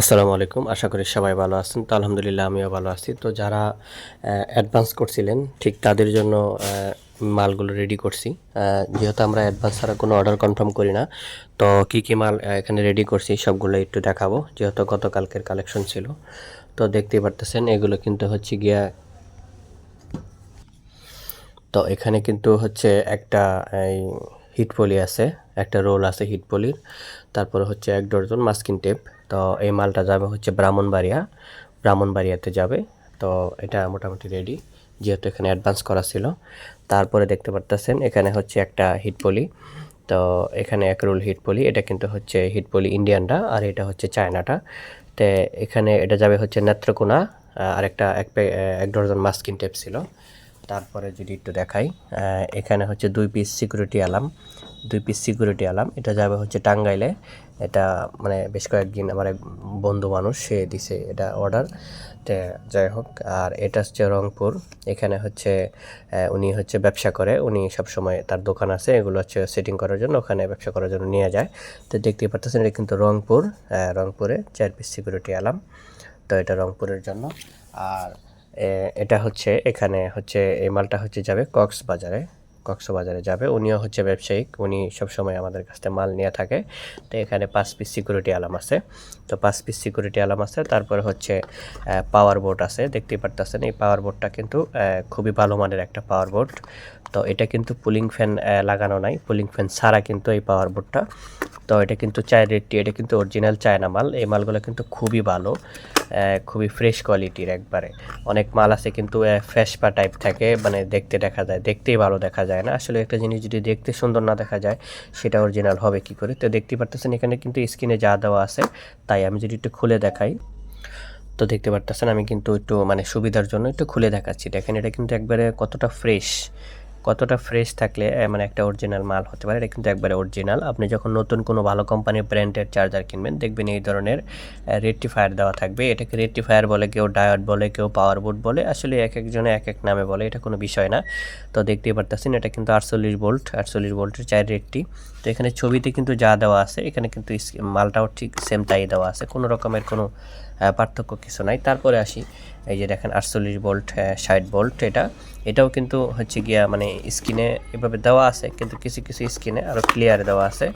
আসসালামু আলাইকুম। আশা করি সবাই ভালো আছেন। তো আলহামদুলিল্লাহ আমিও ভালো আছি। তো যারা অ্যাডভান্স করছিলেন, ঠিক তাদের জন্য মালগুলো রেডি করছি। যেহেতু আমরা অ্যাডভান্স ছাড়া কোনো অর্ডার কনফার্ম করি না, তো কী কী মাল এখানে রেডি করছি সবগুলো একটু দেখাবো। যেহেতু গতকালকের কালেকশন ছিল, তো দেখতেই পারতেছেন, এগুলো কিন্তু হচ্ছে গিয়া, তো এখানে কিন্তু হচ্ছে একটা, এই হিট পলি আছে, একটা রোল আছে হিট পলির। তারপরে হচ্ছে এক ডজন মাস্কিন টেপ। তো এই মালটা যাবে হচ্ছে ব্রাহ্মণবাড়িয়া, ব্রাহ্মণবাড়িয়াতে যাবে। তো এটা মোটামুটি রেডি যেহেতু এখানে অ্যাডভান্স করা ছিল। তারপরে দেখতে পারতেছেন, এখানে হচ্ছে একটা হিট পলি। তো এখানে এক রোল হিট পলি, এটা কিন্তু হচ্ছে হিট পলি ইন্ডিয়ানটা, আর এটা হচ্ছে চায়নাটা। তো এখানে এটা যাবে হচ্ছে নেত্রকোনা আর একটা এক এক ডজন মাস্কিন টেপ ছিল। তারপরে যদি একটু দেখাই এখানে হচ্ছে দুই পিস সিকিউরিটি অ্যালার্ম দুই পিস সিকিউরিটি অ্যালার্ম এটা যাবে হচ্ছে টাঙ্গাইলে। এটা মানে বেশ কয়েকদিন আমার এক বন্ধু মানুষ, সে দিছে এটা অর্ডার তে যাই হোক, আর এটা হচ্ছে রংপুর। এখানে হচ্ছে উনি হচ্ছে ব্যবসা করে, উনি সবসময় তার দোকান আছে, এগুলো হচ্ছে সেটিং করার জন্য ওখানে ব্যবসা করার জন্য নিয়ে যায়। তো দেখতে পাচ্ছেন এটা কিন্তু রংপুর রংপুরে চার পিস সিকিউরিটি অ্যালার্ম তো এটা রংপুরের জন্য। আর এটা হচ্ছে, এখানে হচ্ছে, এই মালটা হচ্ছে যাবে কক্সবাজারে। কক্সবাজারে যাবে। উনিও হচ্ছে ব্যবসায়িক। উনি সবসময় আমাদের কাছ থেকে মাল নিয়ে থাকে। তো এখানে পাঁচ পিস সিকিউরিটি আলাম আছে। তো পাঁচ পিস সিকিউরিটি আলাম আছে। তারপরে হচ্ছে পাওয়ার বোর্ড আছে। দেখতেই পারতেছেন, এই পাওয়ার বোর্ডটা কিন্তু খুবই ভালো মানের একটা পাওয়ার বোর্ড তো এটা কিন্তু পুলিং ফ্যান লাগানো নাই। পুলিং ফ্যান ছাড়া কিন্তু এই পাওয়ার বোর্ডটা তো এটা কিন্তু চায় রেটটি এটা কিন্তু অরিজিনাল চায়না মাল। এই মালগুলো কিন্তু খুবই ভালো। খুবই ফ্রেশ কোয়ালিটির একবারে। অনেক মাল আছে কিন্তু ফ্যাসপা টাইপ থাকে মানে দেখতে দেখা যায়, দেখতেই ভালো দেখা যায় না। আসলে একটা জিনিস যদি দেখতে সুন্দর না দেখা যায়, সেটা অরিজিনাল হবে কি করে? তো দেখতে পারতেছেন এখানে কিন্তু স্ক্রিনে যা দেওয়া আছে, তাই আমি যদি একটু খুলে দেখাই, তো দেখতে পারতেছেন আমি কিন্তু একটু মানে সুবিধার জন্য একটু খুলে দেখাচ্ছি। দেখেন এটা কিন্তু একবারে কতটা ফ্রেশ কতটা ফ্রেশ থাকলে মানে একটা অরিজিনাল মাল হতে পারে, এটা কিন্তু একবারে অরিজিনাল আপনি যখন নতুন কোনো ভালো কোম্পানির ব্র্যান্ডের চার্জার কিনবেন, দেখবেন এই ধরনের রেটিফায়ার দেওয়া থাকবে। এটাকে রেটিফায়ার বলে, কেউ ডায়োড বলে, কেউ পাওয়ার বোর্ড বলে, আসলে এক একজনে এক এক নামে বলে, এটা কোনো বিষয় না। তো দেখতেই পারতেছেন, এটা কিন্তু আটচল্লিশ ভোল্ট আটচল্লিশ ভোল্টের চার রেটটি। তো এখানে ছবিতে কিন্তু যা দেওয়া আছে, এখানে কিন্তু মালটাও ঠিক সেম তাই দেওয়া আছে। কোনো রকমের কোনো পার্থক্য কিছু নাই। তারপরে আসি, এই যে দেখেন আটচল্লিশ ভোল্ট ষাট বোল্ট এটা। এটাও কিন্তু হচ্ছে গিয়া মানে স্ক্রিনে এভাবে দেওয়া আছে, কিন্তু কিছু কিছু স্ক্রিনে আরও ক্লিয়ারে দেওয়া আছে।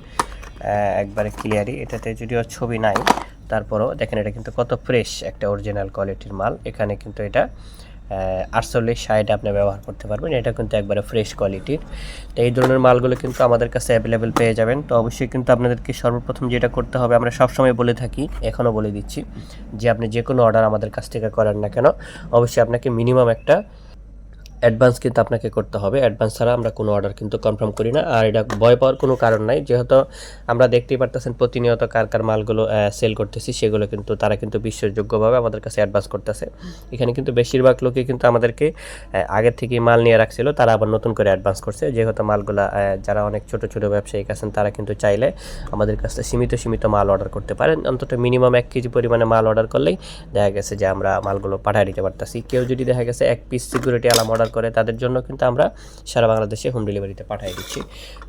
একবারে ক্লিয়ারই এটাতে যদিও ছবি নাই, তারপরও দেখেন এটা কিন্তু কত ফ্রেশ একটা অরিজিনাল কোয়ালিটির মাল। এখানে কিন্তু এটা আটচল্লিশ, ষাট আপনি ব্যবহার করতে পারবেন। এটা কিন্তু একবারে ফ্রেশ কোয়ালিটির তো এই ধরনের মালগুলো কিন্তু আমাদের কাছে অ্যাভেলেবেল পেয়ে যাবেন। তো অবশ্যই কিন্তু আপনাদেরকে সর্বপ্রথম যেটা করতে হবে, আমরা সবসময় বলে থাকি, এখনও বলে দিচ্ছি, যে আপনি যে কোনো অর্ডার আমাদের কাছ থেকে করেন না কেন, অবশ্যই আপনাকে মিনিমাম একটা অ্যাডভান্স কিন্তু আপনাকে করতে হবে। অ্যাডভান্স ছাড়া আমরা কোনো অর্ডার কিন্তু কনফার্ম করি না। আর এটা ভয় পাওয়ার কোনো কারণ নাই। যেহেতু আমরা দেখতেই পারতেছেন প্রতিনিয়ত কার কার মালগুলো সেল করতেছি, সেগুলো কিন্তু তারা কিন্তু বিশ্বাসযোগ্যভাবে আমাদের কাছে অ্যাডভান্স করতেছে। এখানে কিন্তু বেশিরভাগ লোকই কিন্তু আমাদেরকে আগের থেকেই মাল নিয়ে রাখছিল। তারা আবার নতুন করে অ্যাডভান্স করছে। যেহেতু মালগুলা যারা অনেক ছোট ছোট ব্যবসায়ী আছেন, তারা কিন্তু চাইলে আমাদের কাছে সীমিত সীমিত মাল অর্ডার করতে পারেন। অন্তত মিনিমাম এক কেজি পরিমাণে মাল অর্ডার করলেই দেখা গেছে যে আমরা মালগুলো পাঠিয়ে দিতে পারতাছি। কেউ যদি দেখা গেছে এক পিস সিকিউরিটি আলাম অর্ডার করে, তাদের জন্য কিন্তু আমরা সারা বাংলাদেশে হোম ডেলিভারিতে পাঠিয়ে দিচ্ছি।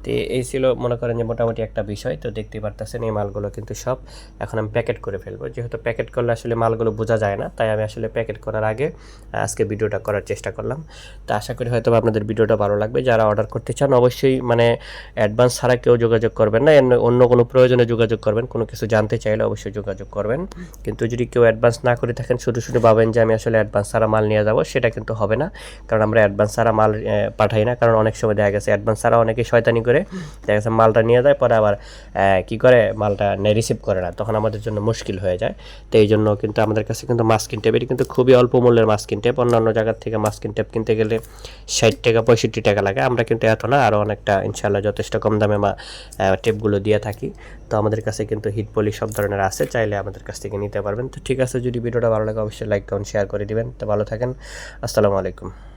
তো এই ছিল, মনে করেন যে মোটামুটি একটা বিষয়। তো দেখতেই পারতেছেন, এই মালগুলো কিন্তু সব এখন আমি প্যাকেট করে ফেলব। যেহেতু প্যাকেট করলে আসলে মালগুলো বোঝা যায় না, তাই আমি আসলে প্যাকেট করার আগে আজকে ভিডিওটা করার চেষ্টা করলাম। তো আশা করি হয়তো আপনাদের ভিডিওটা ভালো লাগবে। যারা অর্ডার করতে চান, অবশ্যই মানে অ্যাডভান্স ছাড়া কেউ যোগাযোগ করবেন না। অন্য কোনো প্রয়োজনে যোগাযোগ করবেন, কোনো কিছু জানতে চাইলে অবশ্যই যোগাযোগ করবেন। কিন্তু যদি কেউ অ্যাডভান্স না করে থাকেন, শুধু শুধু ভাবেন যে আমি আসলে অ্যাডভান্স ছাড়া মাল নিয়ে যাব, সেটা কিন্তু হবে না। কারণ আমরা অ্যাডভান্স ছাড়া মাল পাঠাই না। কারণ অনেক সময় দেখা গেছে অ্যাডভান্স ছাড়া অনেকে শয়তানি করে। দেখা গেছে মালটা নিয়ে যায়, পরে আবার কি করে? মালটা রিসিভ করে না। তখন আমাদের জন্য মুশকিল হয়ে যায়। তো এই জন্য কিন্তু আমাদের কাছে কিন্তু মাস্কিন টেপ এটি কিন্তু খুবই অল্প মূল্যের মাস্কিন টেপ অন্যান্য জায়গার থেকে মাস্কিন টেপ কিনতে গেলে ষাট টাকা, পঁয়ষট্টি টাকা লাগে। আমরা কিন্তু এত না আরও অনেকটা ইনশাল্লাহ যথেষ্ট কম দামে মা টেপগুলো দিয়ে থাকি। তো আমাদের কাছে কিন্তু হিট পলি সব ধরনের আছে, চাইলে আমাদের কাছ থেকে নিতে পারবেন। তো ঠিক আছে, যদি ভিডিওটা ভালো লাগে, অবশ্যই লাইক কমেন্ট শেয়ার করে দিবেন। তো ভালো থাকেন। আসসালামু আলাইকুম।